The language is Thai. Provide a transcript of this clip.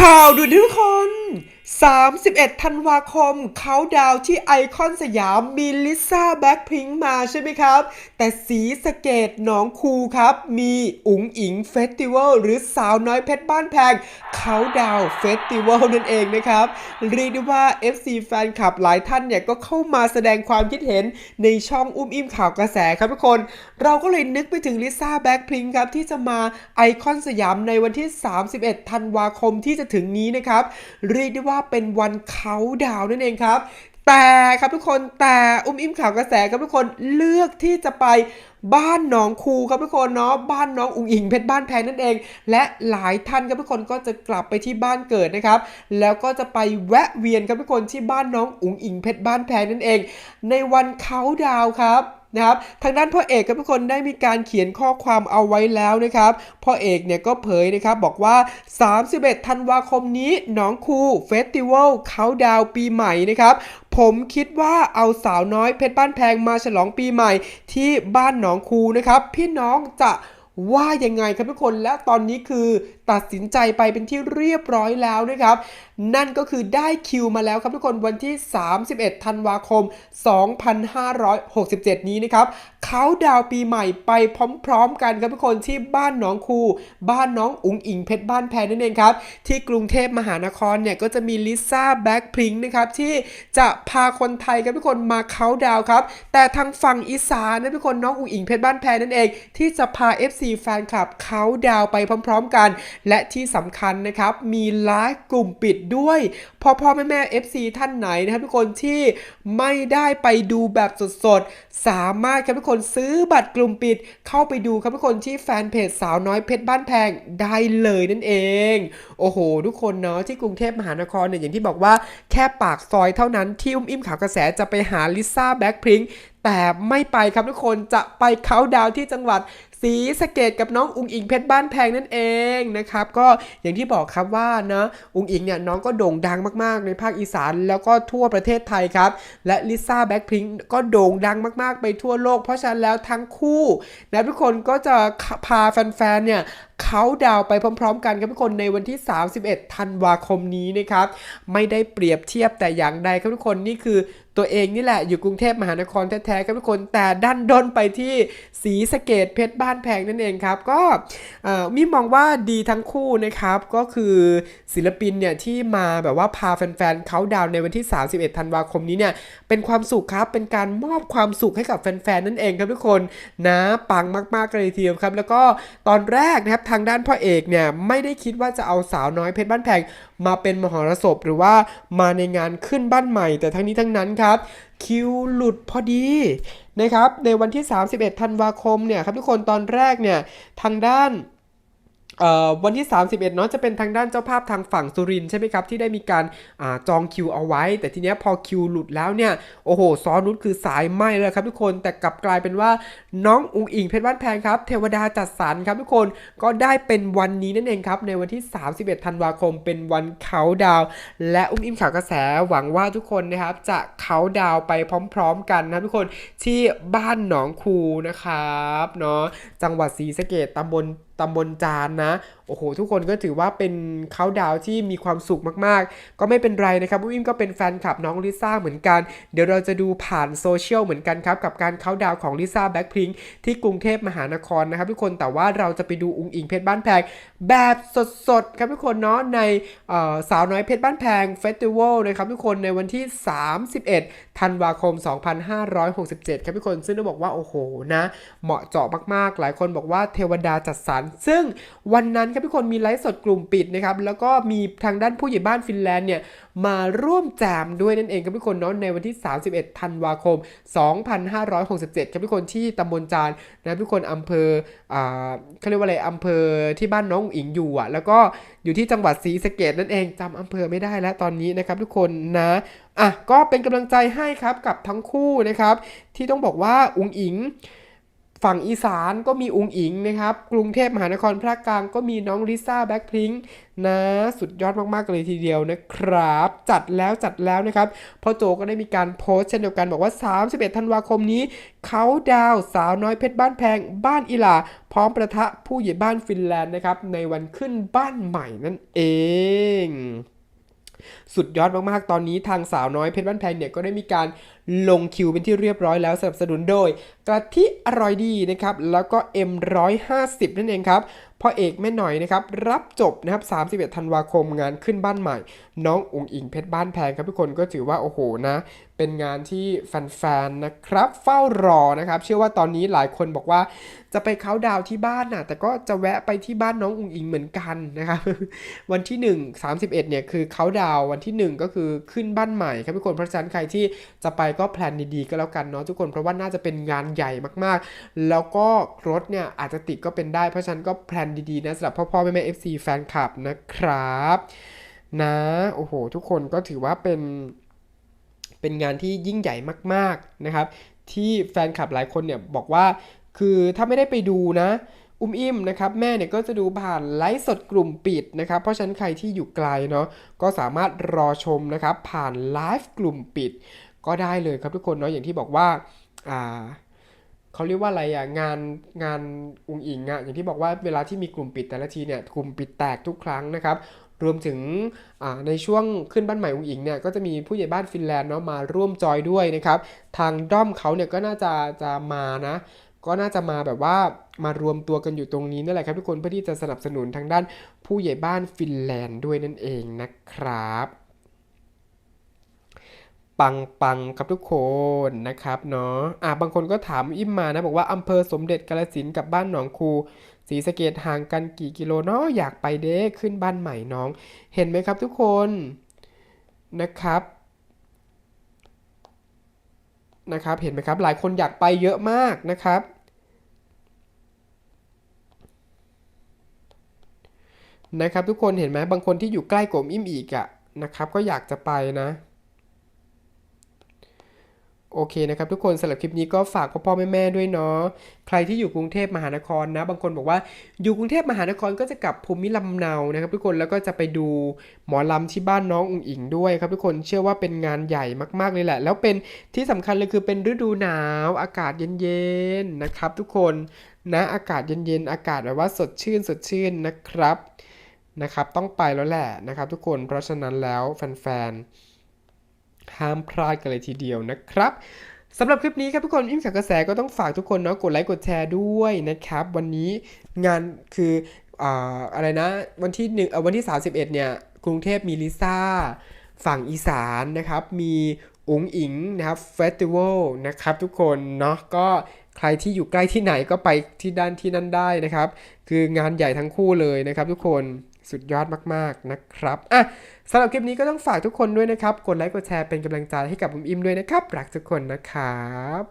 ข่าวด่วนทุกคน 31 ธันวาคมเขาดาวที่ไอคอนสยามมีลิซ่าแบ็คพิงค์มาใช่ไหมครับ แต่สีสเกตหนองคูครับ มีอุ๋งอิงเฟสติวัลหรือสาวน้อยเพชรบ้านแพงเขาดาวเฟสติวัลนั่นเองนะครับ เรียกได้ว่า FC แฟนคลับหลายท่านเนี่ยก็เข้ามาแสดงความคิดเห็นในช่องอุ้มอิ่มข่าวกระแสครับทุกคน เราก็เลยนึกไปถึงลิซ่าแบ็คพิงค์ครับ ที่จะมาไอคอนสยามในวันที่ 31 ธันวาคมที่จะถึงนี้นะครับเรียกได้ว่าเป็นวันเขาดาวนั่นเองครับ แต่ครับทุกคนแต่อุ้มอิ่มข่าวกระแสครับทุกคนเลือกที่จะไปบ้านหนองคูครับทุกคนเนาะบ้านน้องอุ๋งอิงเพชรบ้านแพงนั่นเอง และหลายท่านครับทุกคนก็จะกลับไปที่บ้านเกิดนะครับ แล้วก็จะไปแวะเวียนครับทุกคนที่บ้านน้องอุ๋งอิงเพชรบ้านแพงนั่นเอง ในวันเขาดาวครับ นะครับทางด้านพ่อเอกครับทุกคนได้มีการเขียนข้อความเอาไว้แล้วนะครับพ่อเอกเนี่ยก็เผยนะครับบอกว่า 31 ธันวาคมนี้หนองคูเฟสติวัลเขาดาวปีใหม่นะครับผมคิดว่าเอาสาวน้อยเพชรบ้านแพงมาฉลองปีใหม่ ที่บ้านหนองคูนะครับพี่น้องจะว่ายังไงครับทุกคนและตอนนี้คือ ตัดสินใจไปเป็นที่เรียบร้อยแล้วนะครับ นั่นก็คือได้คิวมาแล้วครับทุกคนวันที่ 31 ธันวาคม 2567 นี้นะครับเขาดาวปีใหม่ไปพร้อมๆกันครับทุกคนที่บ้านหนองคู บ้านน้องอุ๋งอิงเพชรบ้านแพงนั่นเองครับ ที่กรุงเทพมหานครเนี่ยก็จะมีลิซ่าแบ็คพริงนะครับ ที่จะพาคนไทยครับทุกคนมาเขาดาวครับ แต่ทางฝั่งอีสานนะทุกคนน้องอุ๋งอิงเพชรบ้านแพงนั่นเอง ที่จะพา FC แฟนคลับเขาดาวไปพร้อม ๆ กันและที่สำคัญนะครับมีไลฟ์กลุ่มปิดด้วยพ่อพ่อแม่แม่ FC ท่านไหนนะครับทุกคนที่ไม่ได้ไปดูแบบสดๆ สามารถครับทุกคนซื้อบัตรกลุ่มปิด เข้าไปดูครับทุกคนที่แฟนเพจสาวน้อยเพชรบ้านแพงได้เลยนั่นเอง โอ้โห ทุกคนเนาะที่กรุงเทพมหานครเนี่ยอย่างที่บอกว่าแค่ปากซอยเท่านั้นที่อุ้มอิ่มข่าวกระแสจะไปหาลิซ่าแบ็คพริงแต่ไม่ไปครับทุกคนจะไปเขาดาวที่จังหวัด ศรีสเกดกับน้องอุงอิงเพชรบ้านแพงนั่นเองนะครับก็อย่างที่บอกครับว่านะอุงอิงเนี่ยน้องก็โด่งดังมากๆ ในภาคอีสานแล้วก็ทั่วประเทศไทยครับและลิซ่าแบ็คพิงก็โด่งดังมากๆ ไปทั่วโลก เพราะฉะนั้นแล้วทั้งคู่นะทุกคนก็จะพาแฟนๆเนี่ยเขาดาวไปพร้อม ๆ กันครับทุกคนในวันที่ 31 ธันวาคมนี้นะครับไม่ได้เปรียบเทียบแต่อย่างใดครับทุกคนนี่คือ ตัวเองนี่แหละอยู่กรุงเทพมหานครแท้ๆครับทุกคนแต่ดันด้นไปที่ศรีสเกดเพชรบ้านแพงนั่นเองครับ ก็มิมองว่าดีทั้งคู่นะครับก็คือศิลปินเนี่ยที่มาแบบว่าพาแฟนๆเขาดาวในวันที่ 31 ธันวาคมนี้เนี่ยเป็นความสุขครับเป็นการมอบความสุขให้กับแฟนๆนั่นเองครับทุกคนนะปังมากๆเลยทีเดียวครับ แล้วก็ตอนแรกนะครับทางด้านพ่อเอกเนี่ยไม่ได้คิดว่าจะเอาสาวน้อยเพชรบ้านแพงมาเป็นมหรสพหรือว่ามาในงานขึ้นบ้านใหม่ แต่ทั้งนี้ทั้งนั้นครับคิวหลุดพอดีนะครับในวันที่ 31 ธันวาคมเนี่ยครับทุกคนตอนแรกเนี่ยทางด้าน วันที่ 31เนาะจะเป็นทางด้านเจ้าภาพทางฝั่งสุรินใช่ไหมครับ ที่ได้มีการอาจองคิวเอาไว้ แต่ทีเนี้ยพอคิวหลุดแล้วเนี่ย โอ้โหซอนุชคือสายไหมเลยครับทุกคนแต่กลับกลายเป็นว่าน้องอุงอิงเพชรบ้านแพงครับ เทวดาจัดสรรครับทุกคนก็ได้เป็นวันนี้นั่นเองครับในวันที่ 31 ธันวาคมเป็นวันเขาดาว และอุ้มอิมข่าวกระแสหวังว่าทุกคนนะครับจะเขาดาวไปพร้อม ๆ กันนะทุกคนที่บ้านหนองคูนะครับเนาะจังหวัดศรีสะเกดตำบล ตำบลจานนะ โอ้โห ทุกคนก็ถือว่าเป็นเขาดาวที่มีความสุขมากๆ ก็ไม่เป็นไรนะครับอุ้มก็เป็นแฟนคลับน้องลิซ่าเหมือนกัน เดี๋ยวเราจะดูผ่านโซเชียลเหมือนกันครับ กับการเขาดาวของลิซ่าแบ็คพิงที่กรุงเทพมหานครนะครับทุกคนแต่ว่าเราจะไปดูอุงอิงเพชรบ้านแพงแบบสดๆครับทุกคนเนาะในสาวน้อยเพชรบ้านแพงเฟสติวัลนะครับทุกคนในวันที่ 31 ธันวาคม 2567 ครับทุกคน ซึ่งต้องบอกว่าโอ้โหนะ เหมาะเจาะมากๆ หลายคนบอกว่าเทวดาจัดสรรซึ่งวันนั้นครับทุกคนมีไลฟ์สดกลุ่มปิดนะครับแล้วก็มีทางด้านผู้ใหญ่บ้านฟินแลนด์เนี่ยมาร่วมแจมด้วยนั่นเองครับทุกคนเนาะในวันที่ 31 ธันวาคม 2567ครับทุกคนที่ตำบลจานนะทุกคนอำเภออ่าเขาเรียกว่าอะไรอำเภอที่บ้านน้องอิงอยู่อะแล้วก็อยู่ที่จังหวัดศรีสะเกดนั่นเองจำอำเภอไม่ได้แล้วตอนนี้นะครับทุกคนนะอะก็เป็นกำลังใจให้ครับกับทั้งคู่นะครับที่ต้องบอกว่าอุงอิง ฝั่งอีสานก็มีอุงอิงนะครับ กรุงเทพมหานครภาคกลางก็มีน้องลิซ่าแบ็คพิงค์นะ สุดยอดมากๆเลยทีเดียวนะครับ จัดแล้วจัดแล้วนะครับพ่อโจก็ได้มีการโพสต์เช่นเดียวกันบอกว่า 31 ธันวาคมนี้ เขาดาวสาวน้อยเพชรบ้านแพงบ้านอีหลา พร้อมประทะผู้ใหญ่บ้านฟินแลนด์นะครับ ในวันขึ้นบ้านใหม่นั่นเอง สุดยอดมากๆ ตอนนี้ทางสาวน้อยเพชรบ้านแพงเนี่ยก็ได้มีการลงคิวเป็นที่เรียบร้อยแล้วสนับสนุนโดย กะทิอร่อยดีนะครับ แล้วก็ M150 นั่นเองครับพ่อเอกแม่หน่อยนะครับ รับจบนะครับ 31 ธันวาคมงานขึ้นบ้านใหม่ น้องอุ๋งอิงเพชรบ้านแพงครับทุกคนก็ถือว่าโอ้โหนะ เป็นงานที่แฟนๆนะครับเฝ้ารอนะครับ เชื่อว่าตอนนี้หลายคนบอกว่าจะไปเขาดาวที่บ้านน่ะแต่ก็จะแวะไปที่บ้านน้องอุ๋งอิงเหมือนกันนะครับวันที่ 1 31เนี่ยคือเขาดาววันที่ 1 ก็คือขึ้นบ้านใหม่ครับทุกคนเพราะฉะนั้นใครที่จะไปก็แพลนดีๆก็แล้วกันเนาะทุกคนเพราะว่าน่าจะเป็นงานใหญ่มากๆ แล้วก็รถเนี่ยอาจจะติดก็เป็นได้เพราะฉะนั้นก็แพลนดีๆนะสำหรับพ่อพ่อๆแม่แม่ FC แฟนคลับนะครับ นะโอ้โห ทุกคนก็ถือว่าเป็น เป็นงานที่ยิ่งใหญ่มากๆนะครับ ที่แฟนคลับหลายคนเนี่ยบอกว่าคือถ้าไม่ได้ไปดูนะอุ้มอิ่มนะครับแม่เนี่ยก็จะดูผ่านไลฟ์สดกลุ่มปิดนะครับเพราะฉะนั้นใครที่อยู่ไกลเนาะก็สามารถรอชมนะครับผ่านไลฟ์กลุ่มปิด ก็ได้เลยครับทุกคนเนาะอย่างที่บอกว่าอ่าเขาเรียกว่าอะไรอะงานงานอุงอิงอะอย่างที่บอกว่าเวลาที่มีกลุ่มปิดแต่ละทีเนี่ยกลุ่มปิดแตกทุกครั้งนะครับ รวมถึงในช่วงขึ้นบ้านใหม่อุงอิงเนี่ยก็จะมีผู้ใหญ่บ้านฟินแลนด์เนาะมาร่วมจอยด้วยนะครับทางด้อมเขาเนี่ยก็น่าจะจะมานะก็น่าจะมาแบบว่ามารวมตัวกันอยู่ตรงนี้นั่นแหละครับทุกคนเพื่อที่จะสนับสนุนทางด้านผู้ใหญ่บ้านฟินแลนด์ด้วยนั่นเองนะครับปังปังครับทุกคนนะครับเนาะอะบางคนก็ถามอิมมานะบอกว่าอำเภอสมเด็จกาฬสินกับบ้านหนองคู ศรีสะเกษห่างกันกี่กิโลเนาะอยากไปเด้ขึ้นบ้านใหม่น้อง เห็นไหมครับทุกคนนะครับนะครับ เห็นไหมครับหลายคนอยากไปเยอะมากนะครับนะครับทุกคนเห็นไหมบางคนที่อยู่ใกล้กลมอิ่มอีกอะนะครับ ก็อยากจะไปนะ โอเคนะครับทุกคนสำหรับคลิปนี้ก็ฝากพ่อพ่อแม่แม่ด้วยเนาะใครที่อยู่กรุงเทพมหานครนะ บางคนบอกว่าอยู่กรุงเทพมหานครก็จะกลับภูมิลำเนานะครับ ทุกคนแล้วก็จะไปดูหมอลำที่บ้านน้องอุ๋งอิงด้วยครับ ทุกคนเชื่อว่าเป็นงานใหญ่มากๆเลยแหละ แล้วเป็นที่สำคัญเลยคือเป็นฤดูหนาวอากาศเย็นๆนะครับ ทุกคนนะอากาศเย็นๆอากาศแบบว่าสดชื่นสดชื่นนะครับนะครับ ต้องไปแล้วแหละนะครับ ทุกคนเพราะฉะนั้นแล้วแฟนๆ ห้ามพลาดกันเลยทีเดียวนะครับสำหรับคลิปนี้ครับทุกคนอิ่มขับกระแสก็ต้องฝากทุกคนเนาะกดไลค์กดแชร์ด้วยนะครับ วันนี้งานคืออ่าอะไรนะวันที่หนึ่งวันที่ 31 เนี่ยกรุงเทพมีลิซ่า ฝั่งอีสานนะครับ มีอุ๋งอิงนะครับเฟสติวัลนะครับทุกคนเนาะก็ใครที่อยู่ใกล้ที่ไหนก็ไปที่ด้านที่นั่นได้นะครับ คืองานใหญ่ทั้งคู่เลยนะครับทุกคน สุดยอดมากๆนะครับอะสำหรับคลิปนี้ก็ต้องฝากทุกคนด้วยนะครับ กดไลค์กดแชร์เป็นกำลังใจให้กับบุมอิมด้วยนะครับ รักทุกคนนะครับ